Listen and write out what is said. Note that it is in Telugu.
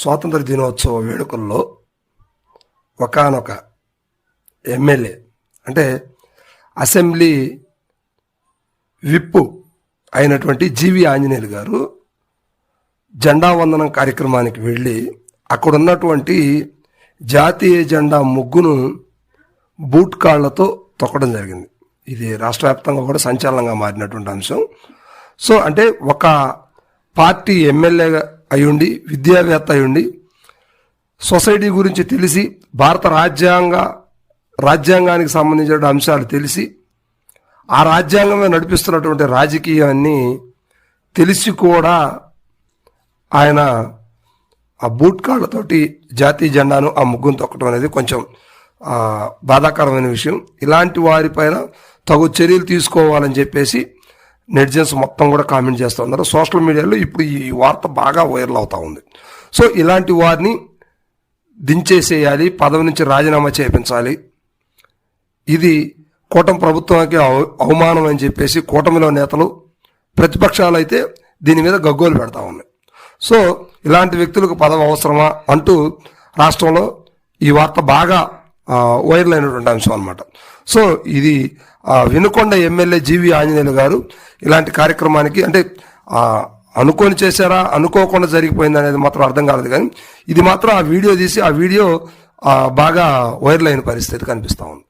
స్వాతంత్ర దినోత్సవ వేడుకల్లో ఒకానొక ఎమ్మెల్యే అంటే అసెంబ్లీ విప్పు అయినటువంటి జీవి ఆంజనేయులు గారు జెండా వందనం కార్యక్రమానికి వెళ్ళి అక్కడ ఉన్నటువంటి జాతీయ జెండా ముగ్గును బూట్ కాళ్ళతో తొక్కడం జరిగింది. ఇది రాష్ట్ర వ్యాప్తంగా కూడా సంచలనంగా మారినటువంటి అంశం. సో అంటే ఒక పార్టీ ఎమ్మెల్యేగా అయ్యుండి విద్యావేత్త అయ్యుండి సొసైటీ గురించి తెలిసి భారత రాజ్యాంగ రాజ్యాంగానికి సంబంధించిన అంశాలు తెలిసి ఆ రాజ్యాంగమే నడిపిస్తున్నటువంటి రాజకీయాన్ని తెలిసి కూడా ఆయన ఆ బూట్ కాళ్ళతోటి జాతీయ జెండాను ఆ ముగ్గును తొక్కడం అనేది కొంచెం బాధాకరమైన విషయం. ఇలాంటి వారిపైన తగు చర్యలు తీసుకోవాలని చెప్పేసి నెటిజన్స్ మొత్తం కూడా కామెంట్ చేస్తూ ఉన్నారు. సోషల్ మీడియాలో ఇప్పుడు ఈ వార్త బాగా వైరల్ అవుతూ ఉంది. సో ఇలాంటి వారిని దించేసేయాలి పదవి నుంచి రాజీనామా చేయించాలి. ఇది కూటమి ప్రభుత్వానికి అవ- అవమానం అని చెప్పేసి కూటమిలో నేతలు ప్రతిపక్షాలు అయితే దీని మీద గగ్గోలు పెడతా ఉన్నాయి. సో ఇలాంటి వ్యక్తులకు పదవి అవసరమా అంటూ రాష్ట్రంలో ఈ వార్త బాగా వైర్లు అయినటువంటి అంశం అనమాట సో ఇది ఆ, వినుకొండ ఎమ్మెల్యే జీవి ఆంజనేయులు గారు ఇలాంటి కార్యక్రమానికి అంటే అనుకొని చేశారా అనుకోకుండా జరిగిపోయింది అనేది మాత్రం అర్థం కాలేదు కానీ ఇది మాత్రం ఆ వీడియో తీసి ఆ వీడియో బాగా వైరల్ అయిన పరిస్థితి కనిపిస్తా ఉంది.